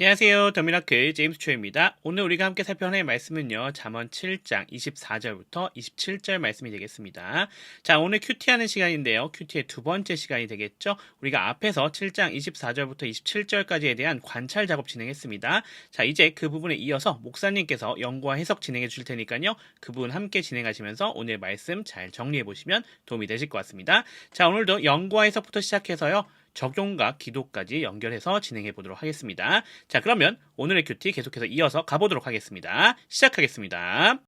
안녕하세요. 더미라클 제임스 초입니다. 오늘 우리가 함께 살펴볼 말씀은요. 잠언 7장 24절부터 27절 말씀이 되겠습니다. 자, 오늘 큐티하는 시간인데요. 큐티의 두 번째 시간이 되겠죠. 우리가 앞에서 7장 24절부터 27절까지에 대한 관찰 작업 진행했습니다. 자, 이제 그 부분에 이어서 목사님께서 연구와 해석 진행해 주실 테니까요. 그 부분 함께 진행하시면서 오늘 말씀 잘 정리해 보시면 도움이 되실 것 같습니다. 자, 오늘도 연구와 해석부터 시작해서요. 적용과 기도까지 연결해서 진행해 보도록 하겠습니다. 자, 그러면 오늘의 큐티 계속해서 이어서 가보도록 하겠습니다. 시작하겠습니다.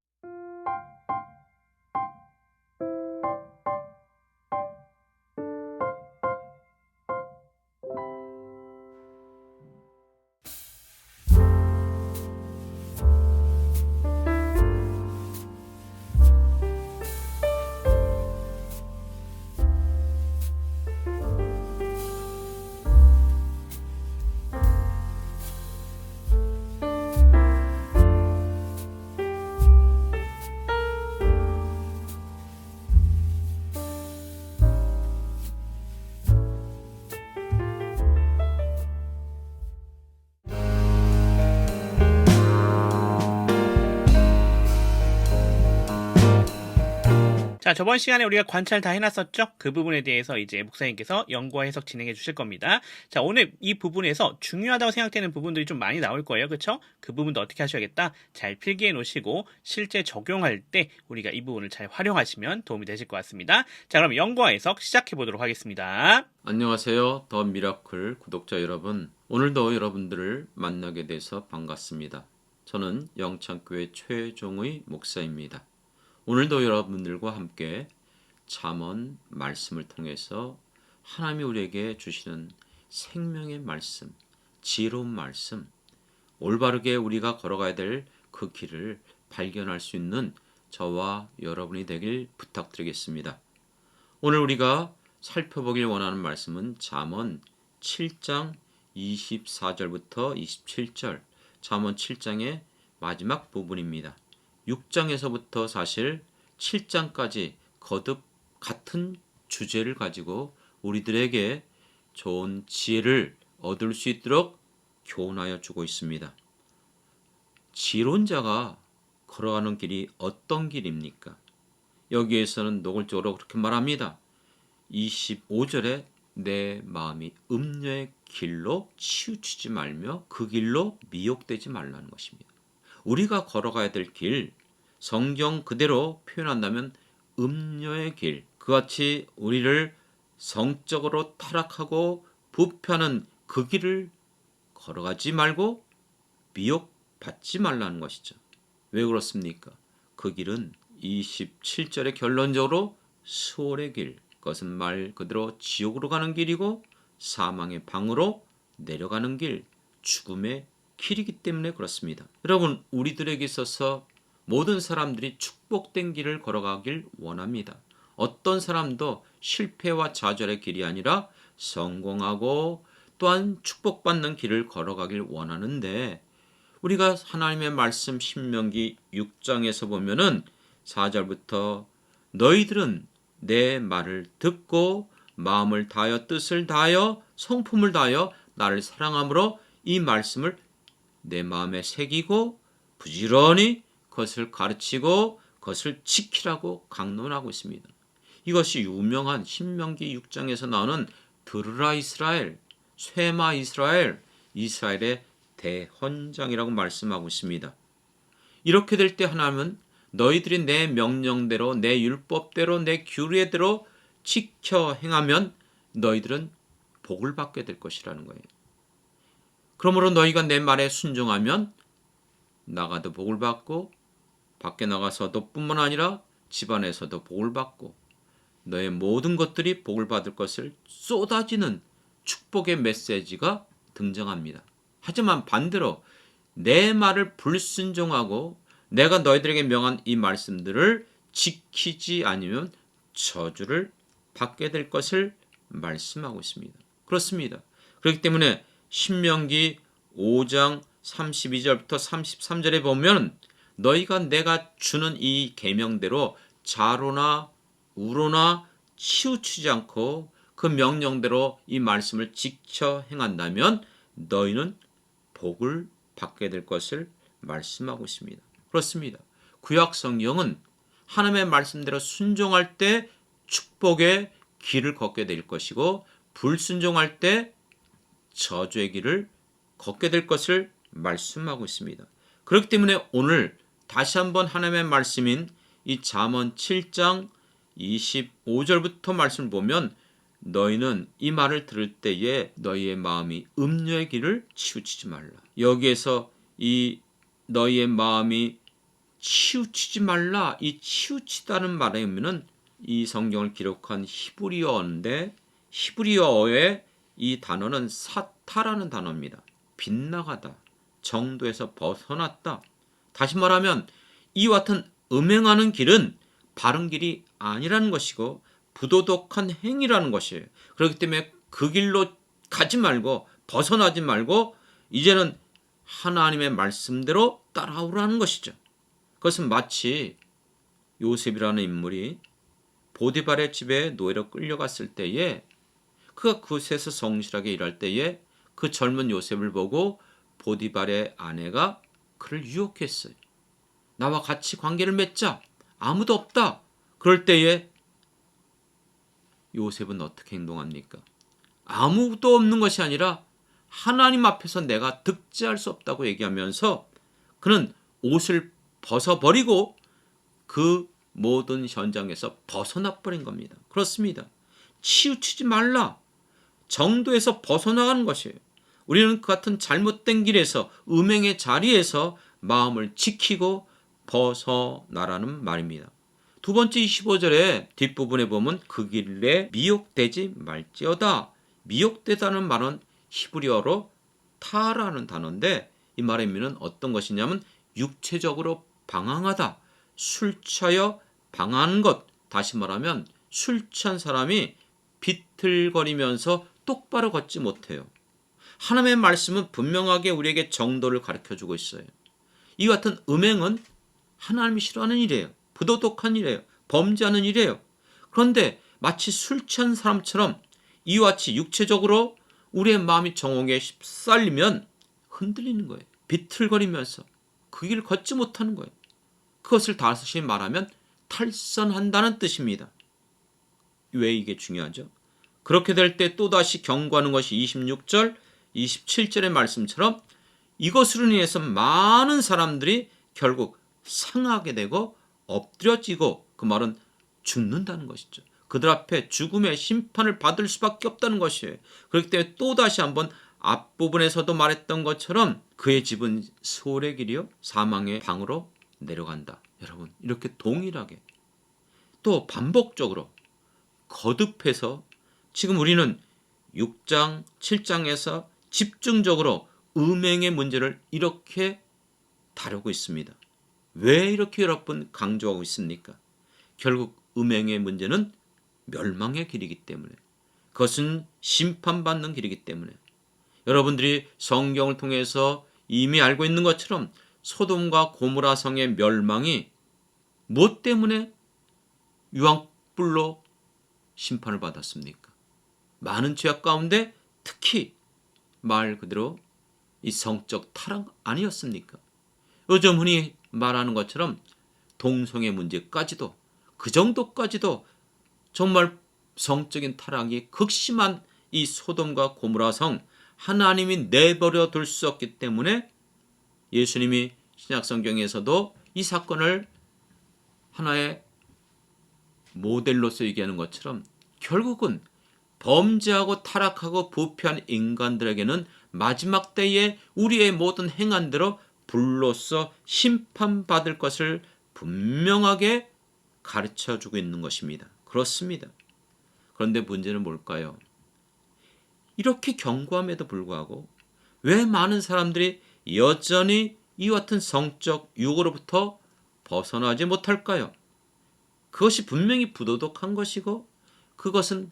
자, 저번 시간에 우리가 관찰 다 해놨었죠? 그 부분에 대해서 이제 목사님께서 연구와 해석 진행해 주실 겁니다. 자, 오늘 이 부분에서 중요하다고 생각되는 부분들이 좀 많이 나올 거예요. 그쵸? 그 부분도 어떻게 하셔야겠다? 잘 필기해 놓으시고 실제 적용할 때 우리가 이 부분을 잘 활용하시면 도움이 되실 것 같습니다. 자, 그럼 연구와 해석 시작해 보도록 하겠습니다. 안녕하세요. 더 미라클 구독자 여러분. 오늘도 여러분들을 만나게 돼서 반갑습니다. 저는 영창교회 최종의 목사입니다. 오늘도 여러분들과 함께 잠언 말씀을 통해서 하나님이 우리에게 주시는 생명의 말씀, 지혜로운 말씀, 올바르게 우리가 걸어가야 될 그 길을 발견할 수 있는 저와 여러분이 되길 부탁드리겠습니다. 오늘 우리가 살펴보길 원하는 말씀은 잠언 7장 24절부터 27절, 잠언 7장의 마지막 부분입니다. 6장에서부터 사실 7장까지 거듭 같은 주제를 가지고 우리들에게 좋은 지혜를 얻을 수 있도록 교훈하여 주고 있습니다. 지론자가 걸어가는 길이 어떤 길입니까? 여기에서는 노골적으로 그렇게 말합니다. 25절에 내 마음이 음녀의 길로 치우치지 말며 그 길로 미혹되지 말라는 것입니다. 우리가 걸어가야 될 길, 성경 그대로 표현한다면 음녀의 길, 그같이 우리를 성적으로 타락하고 부패하는 그 길을 걸어가지 말고 미혹받지 말라는 것이죠. 왜 그렇습니까? 그 길은 27절에 결론적으로 수월의 길, 그것은 말 그대로 지옥으로 가는 길이고 사망의 방으로 내려가는 길, 죽음의 길이기 때문에 그렇습니다. 여러분, 우리들에게 있어서 모든 사람들이 축복된 길을 걸어가길 원합니다. 어떤 사람도 실패와 좌절의 길이 아니라 성공하고 또한 축복받는 길을 걸어가길 원하는데 우리가 하나님의 말씀 신명기 6장에서 보면은 4절부터 너희들은 내 말을 듣고 마음을 다하여 뜻을 다하여 성품을 다하여 나를 사랑함으로 이 말씀을 내 마음에 새기고 부지런히 그것을 가르치고 그것을 지키라고 강론하고 있습니다. 이것이 유명한 신명기 6장에서 나오는 들으라 이스라엘, 쇠마 이스라엘, 이스라엘의 대헌장이라고 말씀하고 있습니다. 이렇게 될 때 하나님은 너희들이 내 명령대로 내 율법대로 내 규례대로 지켜 행하면 너희들은 복을 받게 될 것이라는 거예요. 그러므로 너희가 내 말에 순종하면 나가도 복을 받고 밖에 나가서도 뿐만 아니라 집안에서도 복을 받고 너의 모든 것들이 복을 받을 것을 쏟아지는 축복의 메시지가 등장합니다. 하지만 반대로 내 말을 불순종하고 내가 너희들에게 명한 이 말씀들을 지키지 않으면 저주를 받게 될 것을 말씀하고 있습니다. 그렇습니다. 그렇기 때문에 신명기 5장 32절부터 33절에 보면 너희가 내가 주는 이 계명대로 자로나 우로나 치우치지 않고 그 명령대로 이 말씀을 지켜 행한다면 너희는 복을 받게 될 것을 말씀하고 있습니다. 그렇습니다. 구약 성경은 하나님의 말씀대로 순종할 때 축복의 길을 걷게 될 것이고 불순종할 때 저주의 길을 걷게 될 것을 말씀하고 있습니다. 그렇기 때문에 오늘 다시 한번 하나님의 말씀인 이 잠언 7장 25절부터 말씀을 보면 너희는 이 말을 들을 때에 너희의 마음이 음료의 길을 치우치지 말라. 여기에서 이 너희의 마음이 치우치지 말라. 이 치우치다는 말의 의미는 이 성경을 기록한 히브리어인데 히브리어의 이 단어는 사타라는 단어입니다. 빗나가다, 정도에서 벗어났다. 다시 말하면 이와 같은 음행하는 길은 바른 길이 아니라는 것이고 부도덕한 행위라는 것이에요. 그렇기 때문에 그 길로 가지 말고 벗어나지 말고 이제는 하나님의 말씀대로 따라오라는 것이죠. 그것은 마치 요셉이라는 인물이 보디발의 집에 노예로 끌려갔을 때에 그가 그곳에서 성실하게 일할 때에 그 젊은 요셉을 보고 보디발의 아내가 그를 유혹했어요. 나와 같이 관계를 맺자. 아무도 없다. 그럴 때에 요셉은 어떻게 행동합니까? 아무도 없는 것이 아니라 하나님 앞에서 내가 득지할 수 없다고 얘기하면서 그는 옷을 벗어버리고 그 모든 현장에서 벗어나 버린 겁니다. 그렇습니다. 치우치지 말라. 정도에서 벗어나가는 것이에요. 우리는 그 같은 잘못된 길에서 음행의 자리에서 마음을 지키고 벗어나라는 말입니다. 두 번째 25절에 뒷부분에 보면 그 길에 미혹되지 말지어다. 미혹되다는 말은 히브리어로 타라는 단어인데 이 말의 의미는 어떤 것이냐면 육체적으로 방황하다. 술 취하여 방황하는 것. 다시 말하면 술 취한 사람이 비틀거리면서 똑바로 걷지 못해요. 하나님의 말씀은 분명하게 우리에게 정도를 가르쳐 주고 있어요. 이 같은 음행은 하나님이 싫어하는 일이에요. 부도덕한 일이에요. 범죄하는 일이에요. 그런데 마치 술 취한 사람처럼 이와 같이 육체적으로 우리의 마음이 정욕에 휩쓸리면 흔들리는 거예요. 비틀거리면서 그 길을 걷지 못하는 거예요. 그것을 다시 말하면 탈선한다는 뜻입니다. 왜 이게 중요하죠? 그렇게 될 때 또다시 경고하는 것이 26절, 27절의 말씀처럼 이것으로 인해서 많은 사람들이 결국 상하게 되고 엎드려지고 그 말은 죽는다는 것이죠. 그들 앞에 죽음의 심판을 받을 수밖에 없다는 것이에요. 그렇기 때문에 또다시 한번 앞부분에서도 말했던 것처럼 그의 집은 소의 길이요 사망의 방으로 내려간다. 여러분 이렇게 동일하게 또 반복적으로 거듭해서 지금 우리는 6장, 7장에서 집중적으로 음행의 문제를 이렇게 다루고 있습니다. 왜 이렇게 여러분 강조하고 있습니까? 결국 음행의 문제는 멸망의 길이기 때문에 그것은 심판받는 길이기 때문에 여러분들이 성경을 통해서 이미 알고 있는 것처럼 소돔과 고무라 성의 멸망이 무엇 때문에 유황불로 심판을 받았습니까? 많은 죄악 가운데 특히 말 그대로 이 성적 타락 아니었습니까? 요즘 흔히 말하는 것처럼 동성애 문제까지도 그 정도까지도 정말 성적인 타락이 극심한 이 소돔과 고무라 성 하나님이 내버려 둘 수 없기 때문에 예수님이 신약 성경에서도 이 사건을 하나의 모델로서 얘기하는 것처럼 결국은 범죄하고 타락하고 부패한 인간들에게는 마지막 때에 우리의 모든 행한대로 불로서 심판받을 것을 분명하게 가르쳐 주고 있는 것입니다. 그렇습니다. 그런데 문제는 뭘까요? 이렇게 경고함에도 불구하고 왜 많은 사람들이 여전히 이와 같은 성적 유혹으로부터 벗어나지 못할까요? 그것이 분명히 부도덕한 것이고 그것은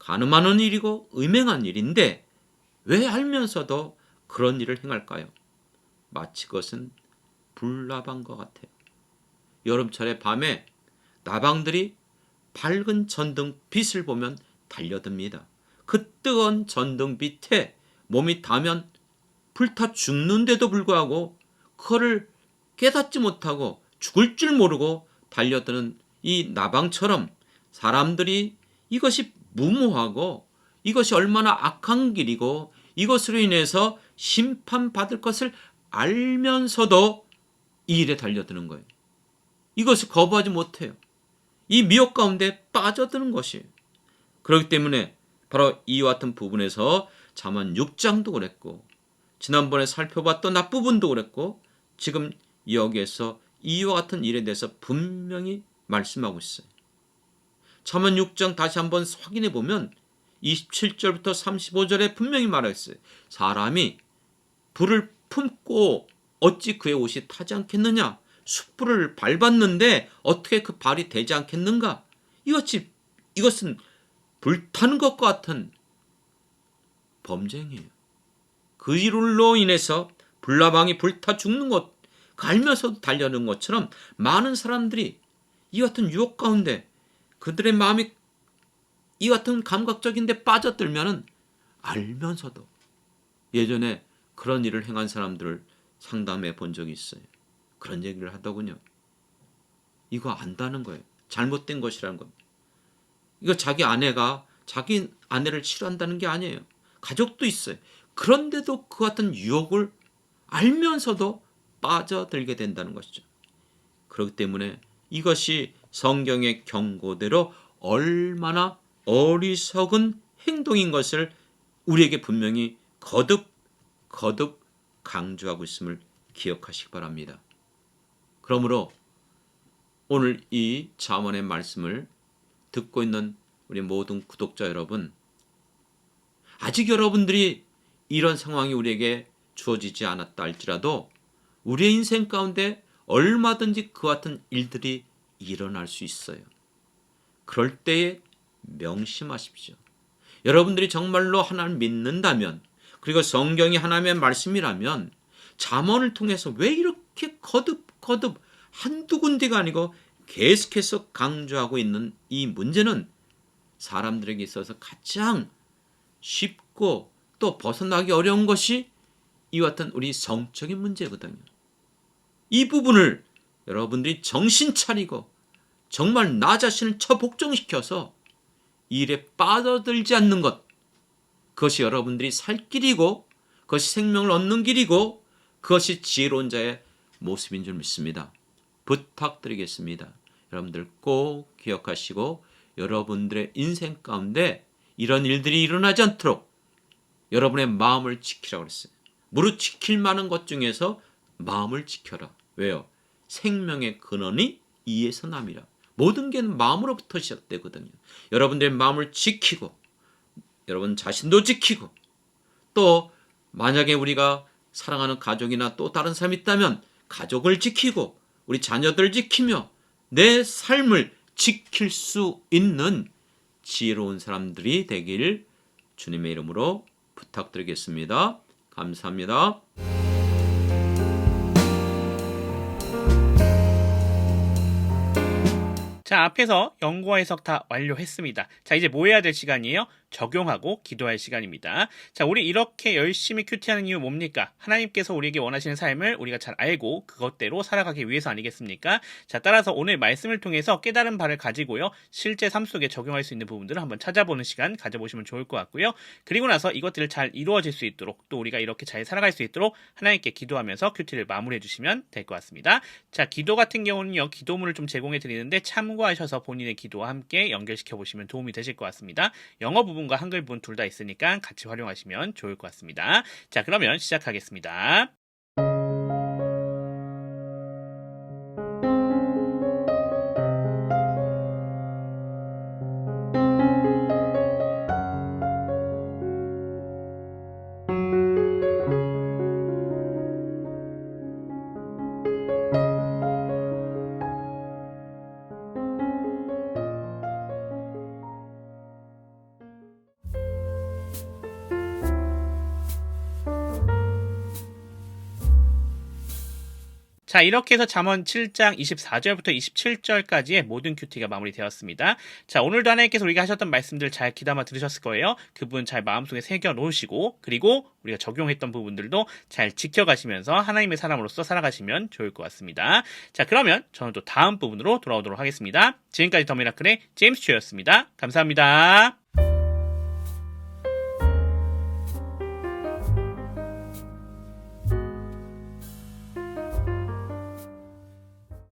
가늠하는 일이고 음행한 일인데 왜 알면서도 그런 일을 행할까요? 마치 그것은 불나방과 같아요. 여름철의 밤에 나방들이 밝은 전등 빛을 보면 달려듭니다. 그 뜨거운 전등 빛에 몸이 닿으면 불타 죽는데도 불구하고 그거를 깨닫지 못하고 죽을 줄 모르고 달려드는 이 나방처럼 사람들이 이것이 무모하고 이것이 얼마나 악한 길이고 이것으로 인해서 심판받을 것을 알면서도 이 일에 달려드는 거예요. 이것을 거부하지 못해요. 이 미혹 가운데 빠져드는 것이에요. 그렇기 때문에 바로 이와 같은 부분에서 잠언 6장도 그랬고 지난번에 살펴봤던 앞부분도 그랬고 지금 여기에서 이와 같은 일에 대해서 분명히 말씀하고 있어요. 잠언 6장 다시 한번 확인해 보면 27절부터 35절에 분명히 말했어요. 사람이 불을 품고 어찌 그의 옷이 타지 않겠느냐? 숯불을 밟았는데 어떻게 그 발이 되지 않겠는가? 이것이 이것은 불타는 것과 같은 범죄행위예요. 그 일로 인해서 불나방이 불타 죽는 것, 갈면서도 달려는 것처럼 많은 사람들이 이 같은 유혹 가운데 그들의 마음이 이 같은 감각적인데 빠져들면은 알면서도 예전에 그런 일을 행한 사람들을 상담해 본 적이 있어요. 그런 얘기를 하더군요. 이거 안다는 거예요. 잘못된 것이라는 겁니다. 이거 자기 아내가 자기 아내를 싫어한다는 게 아니에요. 가족도 있어요. 그런데도 그 같은 유혹을 알면서도 빠져들게 된다는 것이죠. 그렇기 때문에 이것이 성경의 경고대로 얼마나 어리석은 행동인 것을 우리에게 분명히 거듭 거듭 강조하고 있음을 기억하시기 바랍니다. 그러므로 오늘 이 자문의 말씀을 듣고 있는 우리 모든 구독자 여러분, 아직 여러분들이 이런 상황이 우리에게 주어지지 않았다 할지라도 우리의 인생 가운데 얼마든지 그 같은 일들이 일어날 수 있어요. 그럴 때에 명심하십시오. 여러분들이 정말로 하나님을 믿는다면 그리고 성경이 하나님의 말씀이라면 잠언을 통해서 왜 이렇게 거듭 거듭 한두 군데가 아니고 계속해서 강조하고 있는 이 문제는 사람들에게 있어서 가장 쉽고 또 벗어나기 어려운 것이 이와 같은 우리 성적인 문제거든요. 이 부분을 여러분들이 정신 차리고 정말 나 자신을 처복종시켜서 이 일에 빠져들지 않는 것 그것이 여러분들이 살 길이고 그것이 생명을 얻는 길이고 그것이 지혜로운 자의 모습인 줄 믿습니다. 부탁드리겠습니다. 여러분들 꼭 기억하시고 여러분들의 인생 가운데 이런 일들이 일어나지 않도록 여러분의 마음을 지키라고 그랬어요. 무릇 지킬 만한 것 중에서 마음을 지켜라. 왜요? 생명의 근원이 이에서 남이라. 모든 게 마음으로부터 시작되거든요. 여러분들의 마음을 지키고 여러분 자신도 지키고 또 만약에 우리가 사랑하는 가족이나 또 다른 사람이 있다면 가족을 지키고 우리 자녀들 지키며 내 삶을 지킬 수 있는 지혜로운 사람들이 되길 주님의 이름으로 부탁드리겠습니다. 감사합니다. 앞에서 연구와 해석 다 완료했습니다. 자, 이제 뭐 해야 될 시간이에요? 적용하고 기도할 시간입니다. 자, 우리 이렇게 열심히 큐티하는 이유 뭡니까? 하나님께서 우리에게 원하시는 삶을 우리가 잘 알고 그것대로 살아가기 위해서 아니겠습니까? 자, 따라서 오늘 말씀을 통해서 깨달은 바를 가지고요. 실제 삶 속에 적용할 수 있는 부분들을 한번 찾아보는 시간 가져보시면 좋을 것 같고요. 그리고 나서 이것들을 잘 이루어질 수 있도록 또 우리가 이렇게 잘 살아갈 수 있도록 하나님께 기도하면서 큐티를 마무리해 주시면 될 것 같습니다. 자, 기도 같은 경우는요. 기도문을 좀 제공해 드리는데 참고하셔서 본인의 기도와 함께 연결시켜 보시면 도움이 되실 것 같습니다. 영어 부분 과 한글 부분 둘 다 있으니까 같이 활용하시면 좋을 것 같습니다. 자, 그러면 시작하겠습니다. 자, 이렇게 해서 잠언 7장 24절부터 27절까지의 모든 큐티가 마무리되었습니다. 자, 오늘도 하나님께서 우리가 하셨던 말씀들 잘 귀담아 들으셨을 거예요. 그 부분 잘 마음속에 새겨 놓으시고 그리고 우리가 적용했던 부분들도 잘 지켜가시면서 하나님의 사람으로서 살아가시면 좋을 것 같습니다. 자, 그러면 저는 또 다음 부분으로 돌아오도록 하겠습니다. 지금까지 더 미라클의 제임스 튜였습니다. 감사합니다.